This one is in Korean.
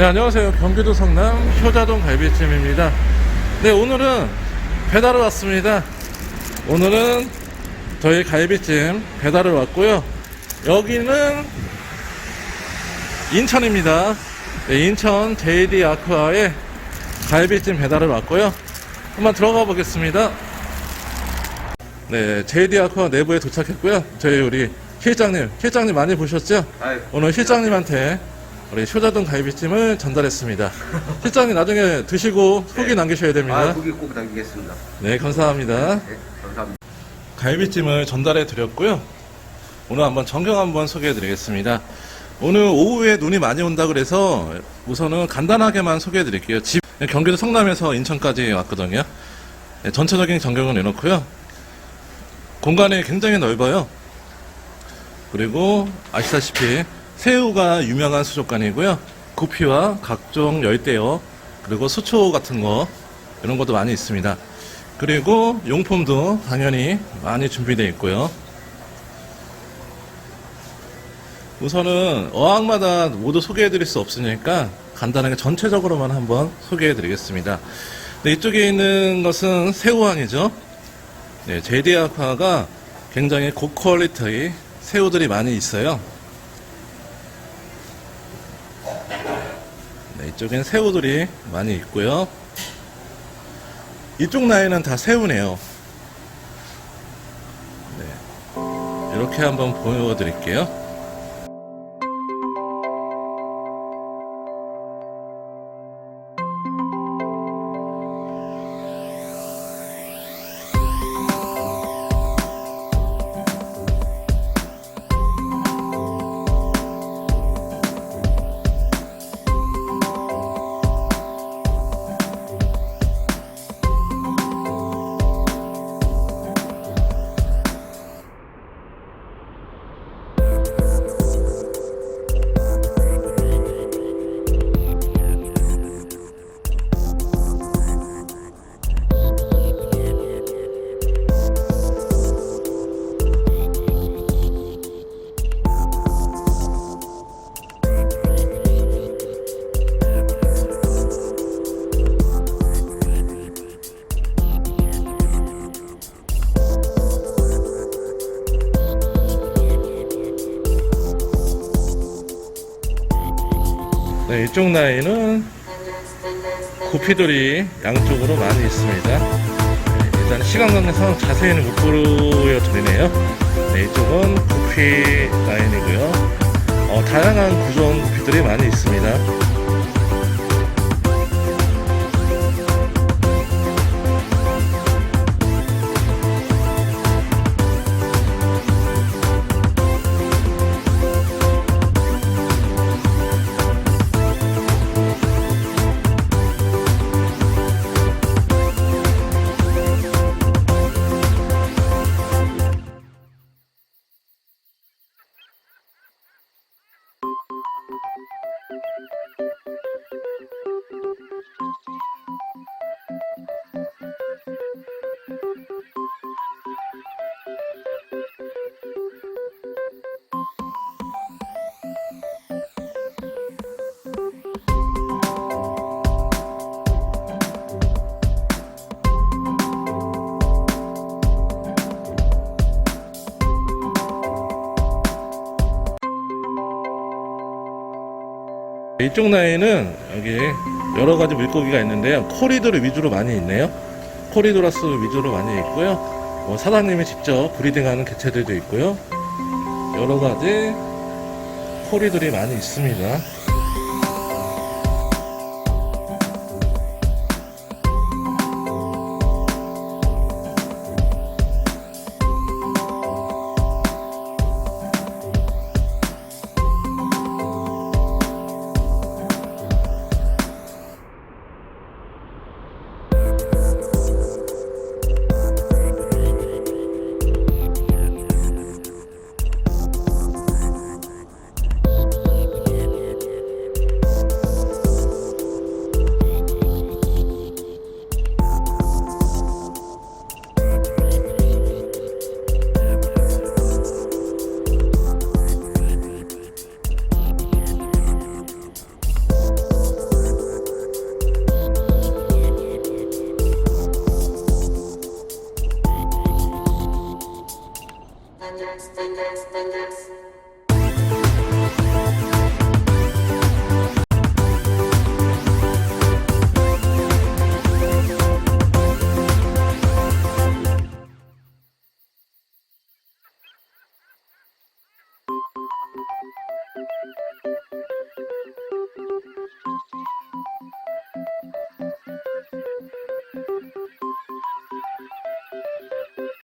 네, 안녕하세요. 경기도 성남 효자동 갈비찜입니다. 네, 오늘은 배달을 왔습니다. 오늘은 저희 갈비찜 배달을 왔고요. 여기는 인천입니다. 네, 인천 JD 아쿠아에 갈비찜 배달을 왔고요. 한번 들어가 보겠습니다. 네, JD 아쿠아 내부에 도착했고요. 저희 우리 실장님, 실장님 많이 보셨죠? 오늘 실장님한테 우리 효자동 갈비찜을 전달했습니다. 실장님 나중에 드시고 후기 남기셔야 됩니다. 아, 후기 꼭 남기겠습니다. 네, 감사합니다. 네, 감사합니다. 갈비찜을 전달해 드렸고요. 오늘 한번 전경 한번 소개해 드리겠습니다. 오늘 오후에 눈이 많이 온다 그래서 우선은 간단하게만 소개해 드릴게요. 집 경기도 성남에서 인천까지 왔거든요. 네, 전체적인 전경을 내놓고요. 공간이 굉장히 넓어요. 그리고 아시다시피 새우가 유명한 수족관이고요. 구피와 각종 열대어 그리고 수초 같은 거 이런 것도 많이 있습니다. 그리고 용품도 당연히 많이 준비되어 있고요. 우선은 어항마다 모두 소개해드릴 수 없으니까 간단하게 전체적으로만 한번 소개해드리겠습니다. 네, 이쪽에 있는 것은 새우항이죠. 네, 제디아파가 굉장히 고퀄리티의 새우들이 많이 있어요. 네, 이쪽엔 새우들이 많이 있고요. 이쪽 라인은 다 새우네요. 네. 이렇게 한번 보여드릴게요. 네, 이쪽 라인은 구피들이 양쪽으로 많이 있습니다. 네, 일단 시간 관계상 자세히는 못 보여드리네요. 네, 이쪽은 구피 라인이고요. 어, 다양한 구종 구피들이 많이 있습니다. 이쪽 라인은 여기 여러 가지 물고기가 있는데요. 코리도를 위주로 많이 있네요. 코리도라스 위주로 많이 있고요. 뭐 사장님이 직접 브리딩하는 개체들도 있고요. 여러 가지 코리들이 많이 있습니다. the next, the next.